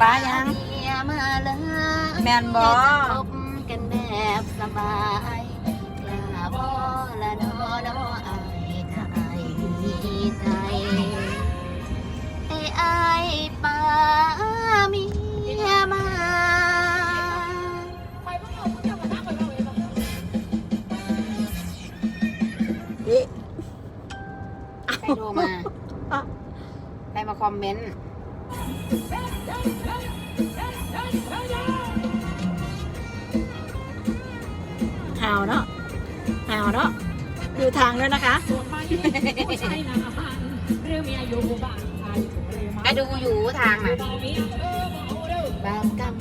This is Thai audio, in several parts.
ป้ายัง เมียมาเลยแม่นบ่คบกันแบบสบายกล้าบ่ละนอดออายถ้าอายมีใจให้อายป้าเมียมานี่ใครโทรมา ใครมาคอมเมนต์ ทางด้วยนะคะก็ดูอยู่ทางน่ะบางกำ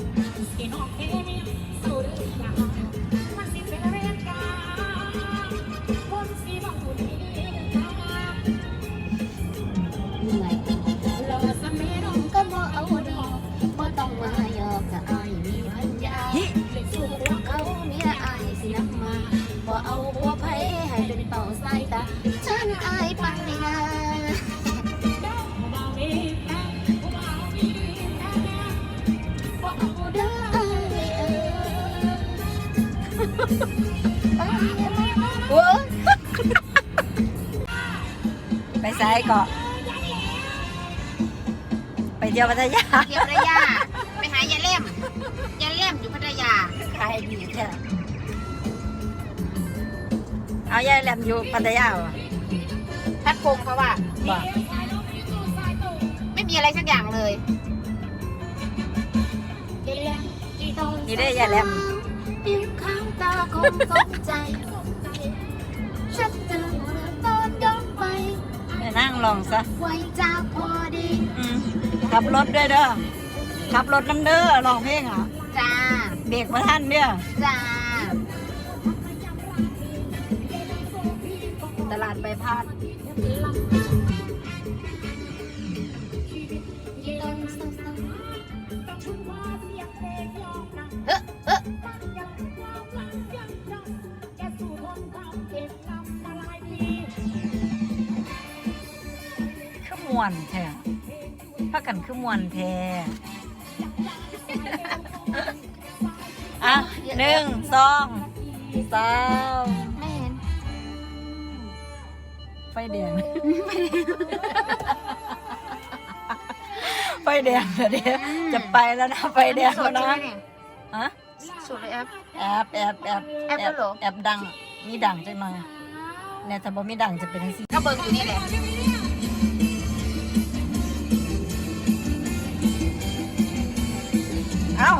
โอ้ยไปซ้ายเกาะ ไปเที่ยวพัทยาเที่ยวพัทยา ไปหายายเล่มยายเล่มอยู่พัทยาขายดีแท้เอายายแหลมอยู่พัทยาเหรอพัดพงเขาว่าบอกไม่มีอะไรสักอย่างเลยนี่ได้ยายแหลม ลองซะไว้จากพอดีอืมขับรถด้วยเด้อขับรถน้ำเด้อลองเพลงอะจ้าเบรกมาท่านเด้อจ้าตลาดไปพาดเอ๊ะเอ๊ะคือ มวนแท้พักกันคือมวนแท้อะหนึ่งสองสามไม่เห็น ไฟแดง ไฟแดงเดี๋ยวจะไปแล้วนะ ไฟแดงแล้วนะฮะสุดเลยแอปแอบแอบแอบแอปแล้วเหรอแอบดัง มีดังจังหน่อยเนี่ยถ้าบ่มีดังจะเป็นจังซี่ก็เบิ่งอยู่นี่แหละ เอ้า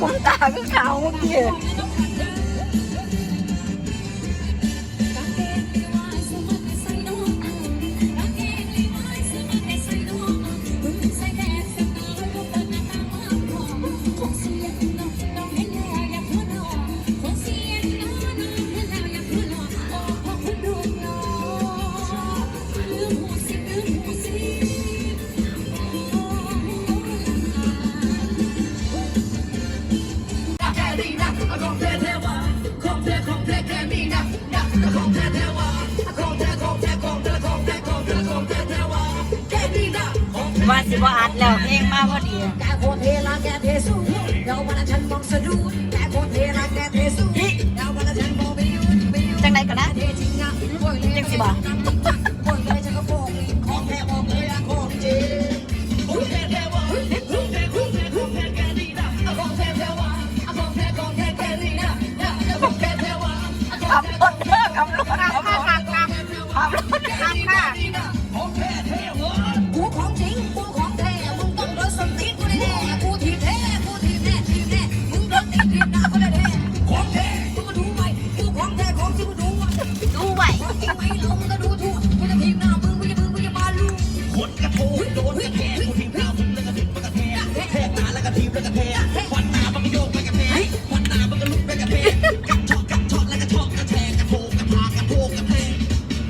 ผมตาคือขาวเมื่อกี้ ว่าสิบ่อัดแล้วเพลงมาพอดีแกโคตรเทละแกเทสู้เราวันละฉันมองสะดุดแกโคตรเทละแกเทสู้เราวันละฉันมองไม่หยุดไม่หยุดจังไดก่อนนะเทจริงนะโวยเลยจังสิบ่ ไว้เราก็ดูถูกกูจะทิ้งหน้ามึงกูจะมึงกูจะมาลูกคนกระโถนโดนกระแทกกูทิ้มึงแล้วก็ดึงมันกระแทกแทกตาแล้วก็ทีบแล้วก็แทกควันตามันก็โยกไปกระแทกควันตามันก็ลุกไปกระแทกกัดช็อตกัดช็อตแล้วก็ช็อตกระแทกกระโถกกระพากกระโถกกระแทก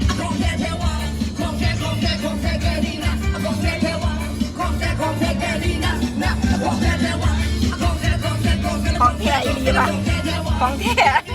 อะของแท้แท้ว่าของแท้ของแท้ของแท้แค่นี้นะอะองแท้แท้ว่าของแท้ของแท้แค่นี้นะนะอะของแท้แท้ว่าอะของแท้ของแท้ข้องแท้อีหลีป่ะของแท้